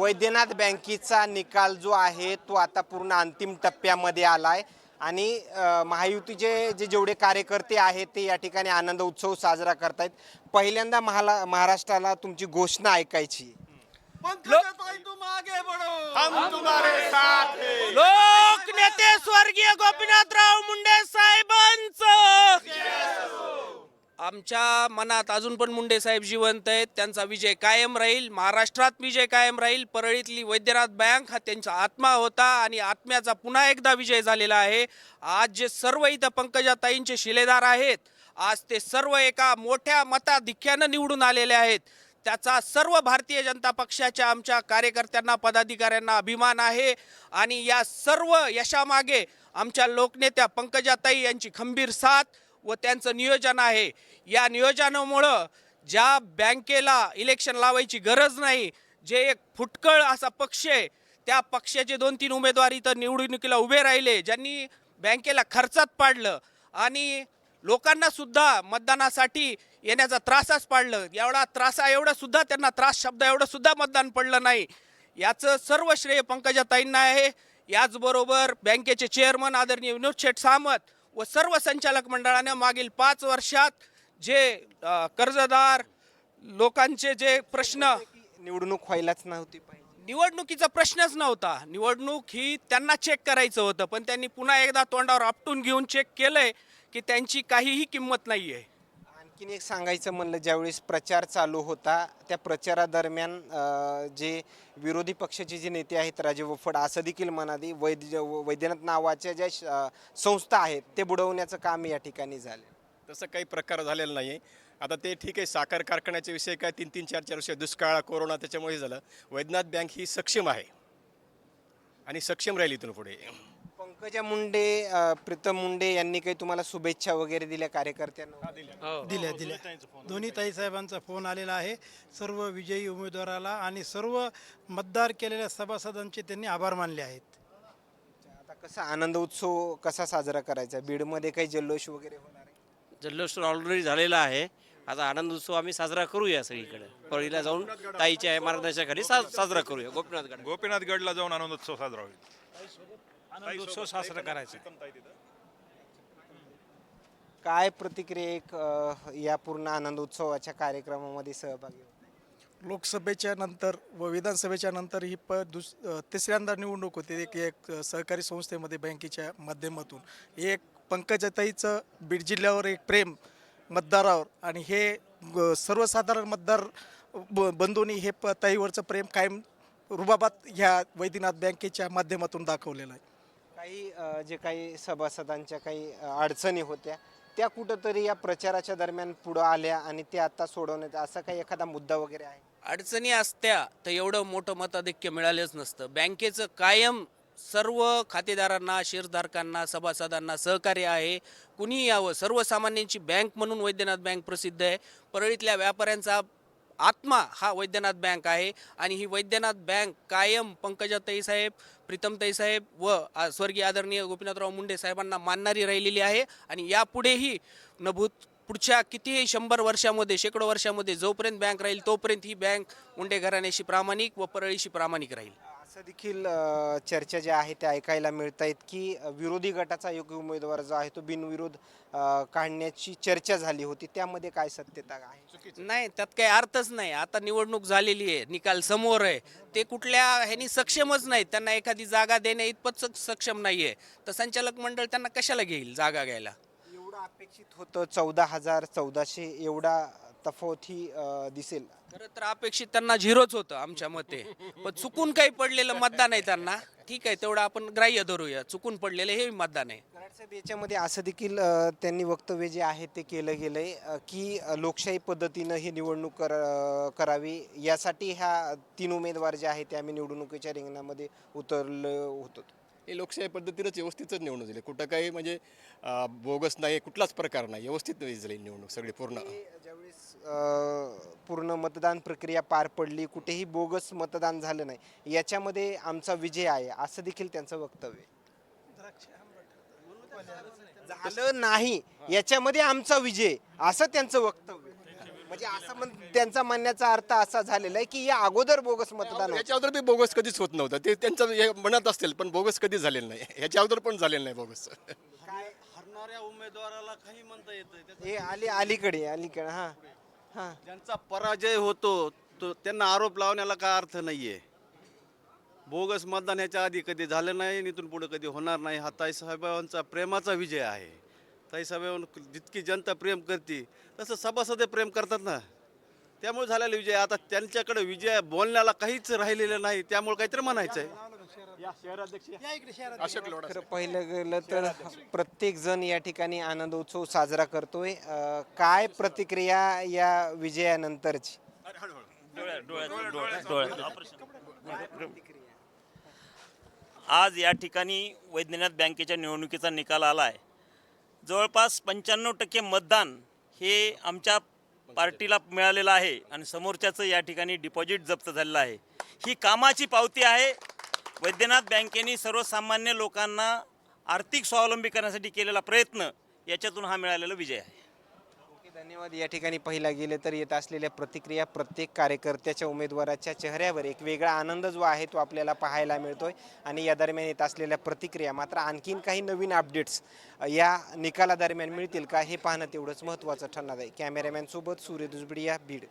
वैद्यनाथ बँकेचा निकाल जो आहे तो आता पूर्ण अंतिम टप्प्यामध्ये आलाय. आणि अ, महायुतीचे जे जेवढे कार्यकर्ते आहेत ते या ठिकाणी आनंद उत्सव साजरा करतायत. पहिल्यांदा महाला महाराष्ट्राला तुमची घोषणा ऐकायची. लोक नेते स्वर्गीय गोपीनाथराव मुंडे साहेबांचं आमच्या मनात अजून पण मुंडे साहेब जिवंत आहेत. त्यांचा विजय कायम राहील. महाराष्ट्रात विजय कायम राहील. परळीतली वैद्यनाथ बँक हा त्यांचा आत्मा होता आणि आत्म्याचा पुन्हा एकदा विजय झालेला आहे. आज जे सर्व इथं पंकजाताईंचे शिलेदार आहेत आज ते सर्व एका मोठ्या मताधिक्यानं निवडून आलेले आहेत. त्याचा सर्व भारतीय जनता पक्षाच्या आमच्या कार्यकर्त्यांना पदाधिकाऱ्यांना अभिमान आहे. आणि या सर्व यशामागे आमच्या लोकनेत्या पंकजाताई यांची खंबीर साथ व त्यांचं नियोजन आहे. या नियोजनामुळं ज्या बँकेला इलेक्शन लावायची गरज नाही जे एक फुटकळ असा पक्ष आहे त्या पक्षाचे दोन तीन उमेदवार इथं निवडणुकीला उभे राहिले ज्यांनी बँकेला खर्चात पाडलं आणि लोकांना सुद्धा मतदानासाठी येण्याचा त्रासच पाडलं. एवढा त्रासा एवढा सुद्धा त्यांना त्रास शब्द एवढं सुद्धा मतदान पडलं नाही. याचं सर्व श्रेय पंकजाताईंना आहे. याचबरोबर बँकेचे चेअरमन आदरणीय विनोद शेठ सामत व सर्व संचालक मंडळाने मागील पाच वर्षात जे कर्जदार लोकांचे जे प्रश्न निवडणूक व्हायलाच नव्हती पाहिजे. निवडणुकीचा प्रश्नच नव्हता. निवडणूक ही त्यांना चेक करायचं होतं पण त्यांनी पुन्हा एकदा तोंडावर आपटून घेऊन चेक केलंय की त्यांची काहीही किंमत नाही आहे आणखीन एक सांगायचं म्हणलं ज्यावेळेस प्रचार चालू होता त्या प्रचारादरम्यान जे विरोधी पक्षाचे जे नेते आहेत राजे वफड असं देखील म्हणाले वैद्य वैद्यनाथ नावाच्या ज्या श- संस्था आहेत ते बुडवण्याचं काम या ठिकाणी झालं. तसं काही प्रकार झालेला नाही आहे आता ते ठीक आहे साखर कारखान्याचे विषय काय तीन तीन चार चार वर्ष दुष्काळ कोरोना त्याच्यामुळे झालं. वैद्यनाथ बँक ही सक्षम आहे. आणि सक्षम राहील इथून पुढे. पंकजा मुंडे अ, प्रीतम मुंडे यांनी काही तुम्हाला शुभेच्छा वगैरे दिल्या कार्यकर्त्यांना? दिल्या. दिल्या दोन्ही ताई साहेबांचा फोन आलेला आहे. सर्व विजयी उमेदवाराला आणि सर्व मतदार केलेल्या सभासदांचे त्यांनी आभार मानले आहेत. आता कसा आनंद उत्सव कसा साजरा करायचा? बीडमध्ये काही जल्लोष वगैरे होणार आहे? जल्लोष ऑलरेडी झालेला आहे. आता आनंद उत्सव आम्ही साजरा करूया सगळीकडे. परळीला जाऊन ताईच्या मार्गदर्शनाखाली सा साजरा करूया. गोपीनाथगड गोपीनाथ गडला जाऊन आनंदोत्सव साजरा होईल. आनंदोत्सव साजरा करायचा. काय प्रतिक्रिया एक अ, या पूर्ण आनंद उत्सवाच्या कार्यक्रमामध्ये सहभागी होत लोकसभेच्या नंतर व विधानसभेच्या नंतर ही प दुस अ, तिसऱ्यांदा निवडणूक होती. एक एक सहकारी संस्थेमध्ये बँकेच्या माध्यमातून. एक पंकजाताईचं बीड जिल्ह्यावर एक प्रेम मतदारावर आणि हे ग- सर्वसाधारण मतदार ब बंधूंनी हे प ताईवरचं प्रेम कायम रुबाबात ह्या वैद्यनाथ बँकेच्या माध्यमातून दाखवलेलं आहे. काही अ, जे काही सभासदांच्या काही अ, अडचणी होत्या त्या कुठंतरी या प्रचाराच्या दरम्यान पुढं आल्या आणि ते आता सोडवण्यात असा काही एखादा मुद्दा वगैरे आहे? अडचणी असत्या तर एवढं मोठं मताधिक्य मिळालेच नसतं. बँकेचं कायम सर्व खातेदारांना शेअरधारकांना सभासदांना सहकार्य आहे. कुणी यावं. सर्वसामान्यांची बँक म्हणून वैद्यनाथ बँक प्रसिद्ध आहे. परळीतल्या व्यापाऱ्यांचा आत्मा हा वैद्यनाथ बँक आहे. आणि ही वैद्यनाथ बँक कायम पंकजाताई साहेब प्रीतमताई साहेब व स्वर्गीय आदरणीय गोपीनाथराव मुंडे साहेबांना मानणारी राहिलेली आहे. आणि यापुढेही नभूत पुढच्या कितीही शंभर वर्षामध्ये शेकडो वर्षामध्ये जोपर्यंत बँक राहील तोपर्यंत ही बँक मुंडे घराण्याशी प्रामाणिक व परळीशी प्रामाणिक राहील. असं देखील अ, चर्चा ज्या आहेत त्या ऐकायला मिळत आहेत की अ, विरोधी गटाचा योग्य उमेदवार जो आहे तो बिनविरोध अ, काढण्याची चर्चा झाली होती. त्यामध्ये काय सत्यता आहे? नाही त्यात काही अर्थच नाही. आता निवडणूक झालेली आहे निकाल समोर आहे. ते कुठल्या ह्यांनी सक्षमच नाहीत. त्यांना एखादी जागा देण्या इतपत सक- सक्षम नाही आहे तर संचालक मंडळ त्यांना कशाला घेईल जागा घ्यायला? एवढं अपेक्षित होतं चौदा हजार चौदाशे एवढा तफावत ही दिसेल. खरं तर अपेक्षित त्यांना झिरोच होतं आमच्या मते. पण चुकून काही पडलेलं मतदान आहे त्यांना. ठीक आहे तेवढं आपण ग्राह्य धरूया. चुकून पडलेलं हे मतदान आहे. याच्यामध्ये असं देखील त्यांनी वक्तव्य जे आहे ते केलं गेलंय की लोकशाही पद्धतीनं ही निवडणूक कर करावी. यासाठी ह्या तीन उमेदवार जे आहेत ते आम्ही निवडणुकीच्या रिंगणामध्ये उतरलो होतो. हे लोकशाही पद्धतीनंच व्यवस्थितच निवडणूक झाली. कुठं काही म्हणजे बोगस नाही कुठलाच प्रकार नाही व्यवस्थित झाली निवडणूक सगळी पूर्ण. ज्यावेळेस पूर्ण मतदान प्रक्रिया पार पडली कुठेही बोगस मतदान झालं नाही याच्यामध्ये आमचा विजय आहे असं देखील त्यांचं वक्तव्य आहे. झालं नाही याच्यामध्ये आमचा विजय असं त्यांचं वक्तव्य म्हणजे असं म्हण त्यांचा म्हणण्याचा अर्थ असा झालेला आहे की या अगोदर बोगस मतदान होतं. याच्या अगोदर बी बोगस कधीच होत नव्हतं. ते त्यांचं हे म्हणत असतील पण बोगस कधीच झालेलं नाही. ह्याच्या अगोदर पण झालेलं नाही बोगस. हरणाऱ्या उमेदवाराला काही म्हणता येतं हे आली अलीकडे अलीकडे हा हा. ज्यांचा पराजय होतो तो त्यांना आरोप लावण्याला काय अर्थ नाहीये. बोगस मतदान ह्याच्या आधी कधी झालं नाही आणि इथून पुढे कधी होणार नाही हा ताईसाहेबांचा प्रेमाचा विजय आहे. ताईसाहेबांवर जितकी जनता प्रेम करते तसं सभासद प्रेम करतात ना. त्यामुळे झालेला विजय. आता त्यांच्याकडे विजय बोलण्याला काहीच राहिलेलं नाही त्यामुळे काहीतरी म्हणायचं आहे खरं पाहिलं गेलं तर प्रत्येक जण या ठिकाणी आनंद उत्सव साजरा करतोय. अं, काय प्रतिक्रिया या विजयानंतरची? आज या ठिकाणी वैद्यनाथ बँकेच्या निवडणुकीचा निकाल आला आहे जवळपास पंच्याण्णव टक्के मतदान हे आमच्या पार्टीला मिळालेलं आहे आणि समोरच्याचं या ठिकाणी डिपॉझिट जप्त झालेलं आहे. ही कामाची पावती आहे. वैद्यनाथ बँकेने सर्वसामान्य लोकांना आर्थिक स्वावलंबी करण्यासाठी केलेला प्रयत्न याच्यातून हा मिळालेला विजय आहे. धन्यवाद. या ठिकाणी पाहिला गेले तर येत असलेल्या प्रतिक्रिया प्रत्येक कार्यकर्त्याच्या उमेदवाराच्या चेहऱ्यावर एक वेगळा आनंद जो आहे तो आपल्याला पाहायला मिळतोय. आणि या दरम्यान येत असलेल्या प्रतिक्रिया मात्र आणखीन काही नवीन अपडेट्स या निकालादरम्यान मिळतील का हे पाहणं तेवढंच महत्त्वाचं ठरणार आहे. कॅमेरामॅनसोबत सूर्य दुजबडिया बीड.